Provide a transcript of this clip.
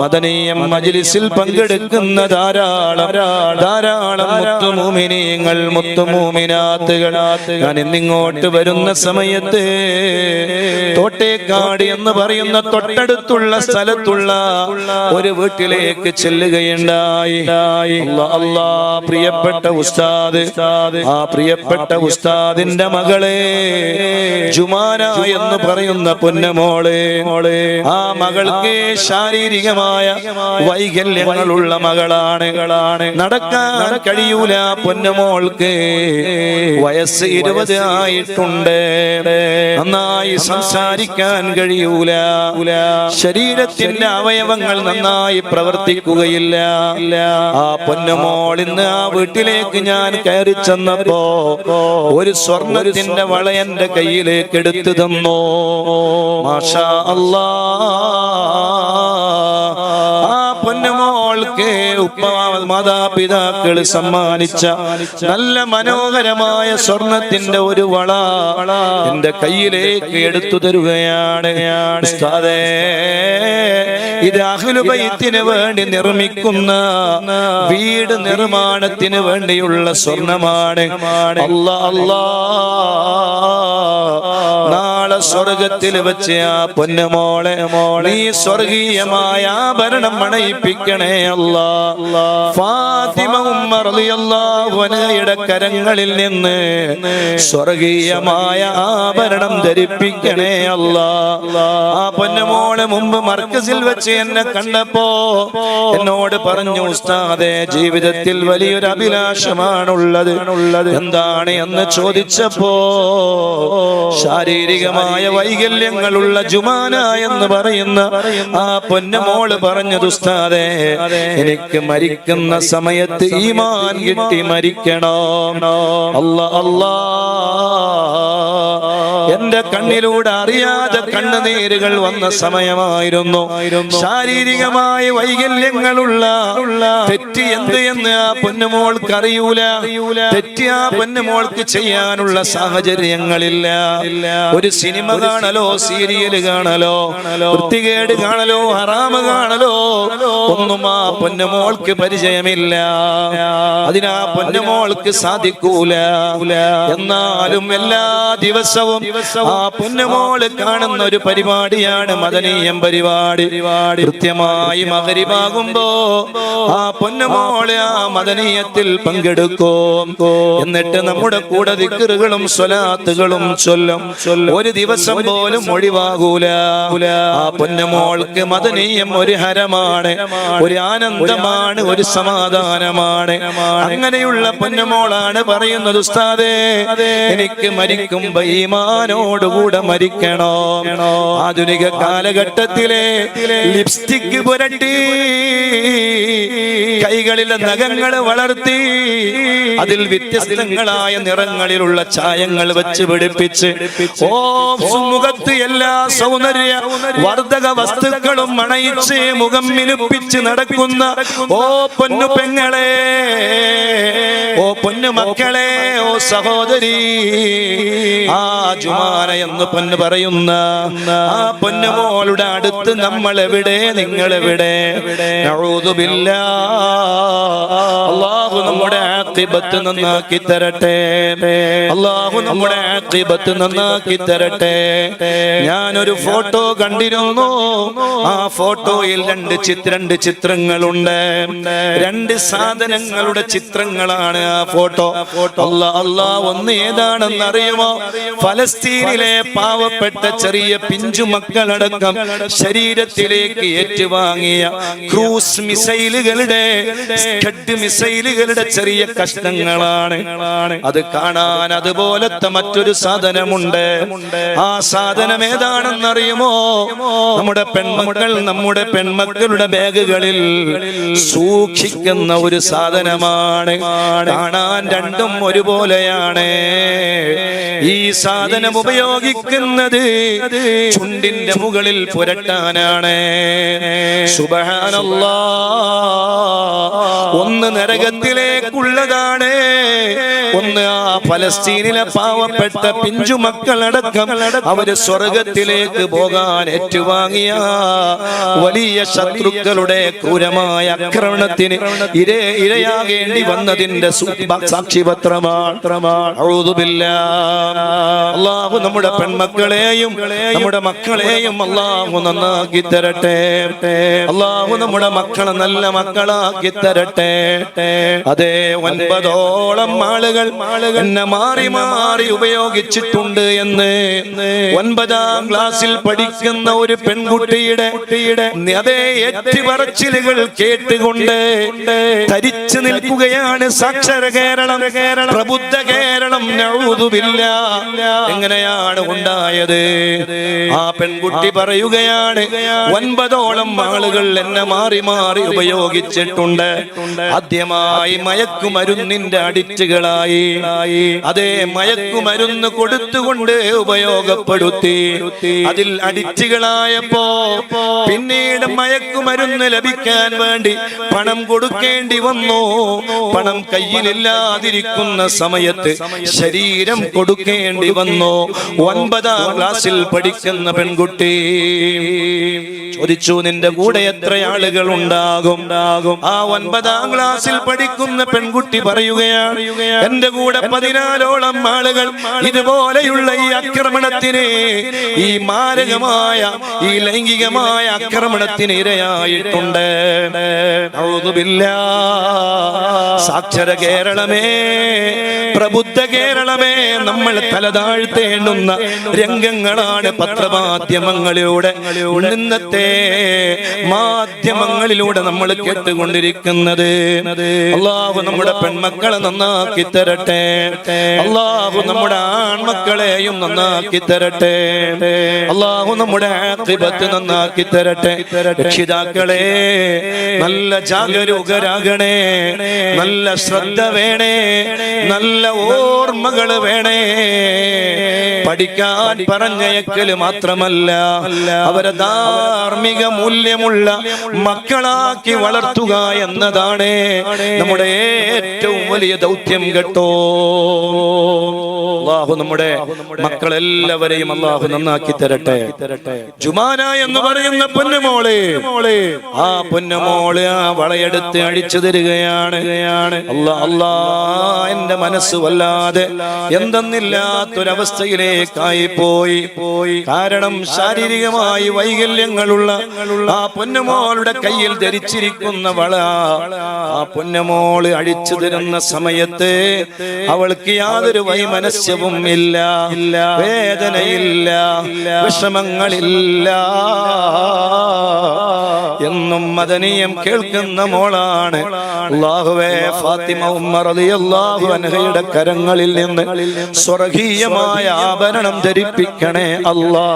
മദനീയം മജ്ലിസിൽ പങ്കെടുക്കുന്ന ധാരാളം ധാരാളം മുത്തുമൂമിനിയങ്ങൾ മുത്തുമൂമിനാത്തുകൾ. ഞാൻ ഇന്നിങ്ങോട്ട് വരുന്ന സമയത്ത് തോട്ടേക്കാട് എന്ന് പറയുന്ന തൊട്ടടുത്തുള്ള സ്ഥലത്തുള്ള ഒരു വീട്ടിലേക്ക് ചെല്ലുകയുണ്ടായി. അല്ലാ പ്രിയപ്പെട്ട ഉസ്താദ് ആ പ്രിയപ്പെട്ട ഉസ്താദിന്റെ മകളെ ജുമാന എന്ന് പറയുന്ന പൊന്നമോളെ മോളെ ആ മകൾക്ക് ശാരീരികമായ വൈകല്യങ്ങളുള്ള മകളാണ്. നടക്കാൻ കഴിയൂല പൊന്നമോൾക്ക്. വയസ്സ് ഇരുപത് ആയിട്ടുണ്ട്. നന്നായി സംസാരിക്കാൻ കഴിയൂല. ശരീരത്തിന്റെ അവയവങ്ങൾ നന്നായി പ്രവർത്തിക്കുകയില്ല. ആ പൊന്നമോൾ ഇന്ന് ആ വീട്ടിലേക്ക് ഞാൻ കയറി ചെന്നപ്പോ ഒരു സ്വർണത്തിന്റെ വള എന്റെ കയ്യിലേക്ക് എടുത്തു തന്നു. മാഷാ മാതാപിതാക്കൾ സമ്മാനിച്ച നല്ല മനോഹരമായ സ്വർണത്തിന്റെ ഒരു വള എന്റെ കയ്യിലേക്ക് എടുത്തു തരുകയാണ്. ഇത് അഹ്ലുബൈത്തിന് വേണ്ടി നിർമ്മിക്കുന്ന വീട് നിർമ്മാണത്തിന് വേണ്ടിയുള്ള സ്വർണമാണ്. അല്ലാ അല്ലാ നാളെ സ്വർഗത്തിൽ വെച്ച് ആ പൊന്നുമോളെ നീ സ്വർഗീയമായ ആഭരണം അണയിപ്പിക്കണേ അല്ലാ. ഫാത്തിമ ഉമ്മ റളിയല്ലാഹു അൻഹയുടെ കരങ്ങളിൽ നിന്ന് സ്വർഗീയമായ ആഭരണം ധരിപ്പിക്കണേ അല്ലാ. ആ പൊന്നുമോളെ മുമ്പ് മർക്കസിൽ വെച്ച് എന്നെ കണ്ടപ്പോ എന്നോട് പറഞ്ഞു ഉസ്താദെ ജീവിതത്തിൽ വലിയൊരു അഭിലാഷമാണുള്ളത്. എന്താണ്? എന്ന് ചോദിച്ചപ്പോ ശാരീരികമായ വൈകല്യങ്ങളുള്ള ജുമാന എന്ന് പറയുന്ന ആ പൊന്നമോൾ പറഞ്ഞത് ഉസ്താദെ എനിക്ക് മരിക്കുന്ന സമയത്ത് ഈമാൻ കിട്ടി മരിക്കണം. അല്ല അല്ലാ. എന്റെ കണ്ണിലൂടെ അറിയാതെ കണ്ണുനീരുകൾ വന്ന സമയമായിരുന്നു. ശാരീരികമായ വൈകല്യങ്ങളുള്ള തെറ്റ് എന്ത് എന്ന് ആ പൊന്നുമോൾക്ക് അറിയൂല. തെറ്റ് ആ പൊന്നുമോൾക്ക് ചെയ്യാനുള്ള സാഹചര്യങ്ങളില്ല. ഒരു സിനിമ കാണലോ സീരിയൽ കാണലോ വൃത്തികേട് കാണലോ ഹറാമ് കാണലോ ഒന്നും ആ പൊന്നമോൾക്ക് പരിചയമില്ല. അതിനാ പൊന്നമോൾക്ക് സാധിക്കൂല. എന്നാലും എല്ലാ ദിവസവും ആ പൊന്നമോൾ കാണുന്ന ഒരു പരിപാടിയാണ് മദനീയം പരിപാടി. കൃത്യമായി മകരിവാകുമ്പോ ആ പൊന്നമോൾ ആ മദനീയത്തിൽ പങ്കെടുക്കും. എന്നിട്ട് നമ്മുടെ കൂടെ ദിക്കറുകളും സ്വലാത്തുകളും ചൊല്ലും. ഒരു ദിവസം പോലും ഒഴിവാകൂല. ആ പൊന്നമോൾക്ക് മദനീയം ഒരു ഹരമാണ്. ഒരു ആനന്ദമാണ് ഒരു സമാധാനമാണ്. അങ്ങനെയുള്ള പൊന്നുമോളാണ് പറയുന്നത് ഉസ്താദേ. എനിക്ക് മരിക്കുമ്പോ ഈമാനോടുകൂടെ മരിക്കണോ? ആധുനിക കാലഘട്ടത്തിലെ ലിപ്സ്റ്റിക് പുരട്ടി. കൈകളിലെ നഖങ്ങൾ വളർത്തി. അതിൽ വ്യത്യസ്തങ്ങളായ നിറങ്ങളിലുള്ള ചായങ്ങൾ വെച്ച് പിടിപ്പിച്ച്. ഓ മുഖത്ത് എല്ലാ സൗന്ദര്യ വർദ്ധക വസ്തുക്കളും മണയിച്ച് മുഖം മിനുപ്പിച്ച് നടക്കുന്ന ഓ പൊന്നു പെങ്ങളെ പൊന്നു മക്കളെ ഓ സഹോദരി ആ ജുമാന എന്ന് പൊന്ന് പറയുന്ന ആ പൊന്നുമോളുടെ അടുത്ത് നമ്മൾ എവിടെ നിങ്ങൾ എവിടെ. അള്ളാഹു നമ്മുടെ ആഖിബത്ത് നന്നാക്കി തരട്ടെ. അള്ളാഹു നമ്മുടെ ആഖിബത്ത് നന്നാക്കി തരട്ടെ. ഞാനൊരു ഫോട്ടോ കണ്ടിരുന്നു. ആ ഫോട്ടോയിൽ രണ്ട് ചിത്ര രണ്ട് ചിത്രങ്ങളുണ്ട്. രണ്ട് സാധനങ്ങളുടെ ചിത്രങ്ങളാണ് ആ ഫോട്ടോ അല്ലാ അല്ലാ ഒന്ന് ഏതാണെന്ന് അറിയുമോ ഫലസ്തീനിലെ പാവപ്പെട്ട ചെറിയ പിഞ്ചു മക്കളടക്കം ശരീരത്തിലേക്ക് ഏറ്റുവാങ്ങിയ ക്രൂസ് മിസൈലുകളുടെ സ്കഡ് മിസൈലുകളുടെ ചെറിയ കഷ്ണങ്ങളാണ്. അത് കാണാൻ അതുപോലത്തെ മറ്റൊരു സാധനമുണ്ട്. ആ സാധനം ഏതാണെന്ന് അറിയുമോ നമ്മുടെ പെൺമക്കൾ നമ്മുടെ പെൺമക്കളുടെ ബാഗുകളിൽ സൂക്ഷിക്കുന്ന ഒരു സാധനമാണ്. കാണാൻ രണ്ടും ഒരുപോലെയാണ്. ഈ സാധനം ഉപയോഗിക്കുന്നത് ചുണ്ടിന്റെ മുകളിൽ പുരട്ടാനാണ്. ഒന്ന് നരകത്തിലേക്കുള്ളതാണ്. ഒന്ന് ആ ഫലസ്തീനിലെ പാവപ്പെട്ട പിഞ്ചു മക്കളടക്കം അവർ സ്വർഗത്തിലേക്ക് പോകാൻ ഏറ്റുവാങ്ങിയ വലിയ ശത്രുക്കളുടെ ക്രൂരമായ ആക്രമണത്തിന് ഇര ഇരയാകേണ്ടി വന്നതിന്റെ സു- സാക്ഷിപത്രമാണ്. ഔദുബില്ലാ. അള്ളാഹു നമ്മുടെ പെൺമക്കളെയും നമ്മുടെ മക്കളെയും അള്ളാഹു നന്നാക്കി തരട്ടെ. അള്ളാഹു നമ്മുടെ മക്കളെ നല്ല മക്കളാക്കി തരട്ടെ. അതെ ഒൻപതോളം ആളുകൾ എന്നെ മാറി മാറി ഉപയോഗിച്ചിട്ടുണ്ട് എന്ന് ഒൻപതാം ക്ലാസ്സിൽ പഠിക്കുന്ന ഒരു പെൺകുട്ടിയുടെ അതേ ഏറ്റുപറച്ചിലുകൾ കേട്ടുകൊണ്ട് ധരിച്ചു നിൽക്കുകയാണ് സാക്ഷര കേരളം പ്രബുദ്ധ കേരളം എങ്ങനെയാണ് ഉണ്ടായത്? ആ പെൺകുട്ടി പറയുകയാണ് ഒൻപതോളം ആളുകൾ എന്നെ മാറി മാറി ഉപയോഗിച്ചിട്ടുണ്ട്. ആദ്യമായി മയക്കുമരുന്നിന്റെ അഡിക്റ്റുകളായി അതേ മയക്കുമരുന്ന് കൊടുത്തുകൊണ്ട് ഉപയോഗപ്പെടുത്തി. അതിൽ അഡിക്റ്റുകളായപ്പോ പിന്നീട് മയക്കുമരുന്ന് ലഭിക്കാൻ വേണ്ടി പണം കൊടുക്കേണ്ടി വന്നു. പണം കയ്യിലില്ലാതിരിക്കുന്ന സമയത്ത് ശരീരം കൊടുക്കേണ്ടി വന്നു. ഒൻപതാം ക്ലാസ്സിൽ പഠിക്കുന്ന പെൺകുട്ടി ചോദിച്ചു നിന്റെ കൂടെ എത്ര ആളുകൾ ഉണ്ടാകും? ആ ഒൻപതാം ക്ലാസ്സിൽ പഠിക്കുന്ന പെൺകുട്ടി പറയുകയാണ് എന്റെ കൂടെ പതിനാലോളം ആളുകൾ ഇതുപോലെയുള്ള ഈ ആക്രമണത്തിന് ഈ മാരകമായ ഈ ലൈംഗികമായ ആക്രമണത്തിന് ഇരയായിട്ടുണ്ട്. സാക്ഷര സാക്ഷര കേരളമേ പ്രബുദ്ധ കേരളമേ നമ്മൾ തലതാഴ്ത്തേണ്ടുന്ന രംഗങ്ങളാണ് പത്രമാധ്യമങ്ങളിലൂടെ ഇന്നത്തെ മാധ്യമങ്ങളിലൂടെ നമ്മൾ കേട്ടുകൊണ്ടിരിക്കുന്നത്. അള്ളാഹു നമ്മുടെ പെൺമക്കളെ നന്നാക്കി തരട്ടെ. അള്ളാഹു നമ്മുടെ ആൺമക്കളെയും നന്നാക്കി തരട്ടെ. അള്ളാഹു നമ്മുടെ ആഖിബത്ത് നന്നാക്കി തരട്ടെ. രക്ഷിതാക്കളെ നല്ല ജാഗരൂകരാകണേ നല്ല ശ്രദ്ധ വേണേ നല്ല ഓർമ്മകൾ വേണേ. പഠിക്കാൻ പറഞ്ഞയക്കൽ മാത്രമല്ല അവരെ ധാർമ്മിക മൂല്യമുള്ള മക്കളാക്കി വളർത്തുക എന്നതാണ് നമ്മുടെ ഏറ്റവും വലിയ ദൗത്യം കേട്ടോ. അള്ളാഹു നമ്മുടെ മക്കളെല്ലാവരെയും അള്ളാഹു നന്നാക്കി തരട്ടെ. ജുമാന എന്ന് പറയുന്ന പൊന്നുമോളെ ആ പൊന്നുമോൾ ആ വളയെടുത്ത് അഴിച്ചു തരികയാണ്. അല്ലാ അല്ലാ എന്റെ മനസ്സ് വല്ലാതെ എന്തെന്നില്ലാത്തൊരവസ്ഥയിലേക്കായി പോയി പോയി. കാരണം ശാരീരികമായി വൈകല്യങ്ങളുള്ള ആ പൊന്നുമോളുടെ കയ്യിൽ ധരിച്ചിരിക്കുന്ന വള ആ പൊന്നുമോൾ അഴിച്ചു തരുന്ന സമയത്ത് അവൾക്ക് യാതൊരു വൈമനസ്യവും ഇല്ല വേദനയില്ല വിഷമങ്ങളില്ല. മദനീയം കേൾക്കുന്ന മോളാണ്. അള്ളാഹുവേ ഫാത്തിമ ഉമ്മർ റളിയല്ലാഹു അൻഹയുടെ കരങ്ങളിൽ നിന്ന് സ്വർഗീയമായ ആഭരണം ധരിപ്പിക്കണേ അല്ലാ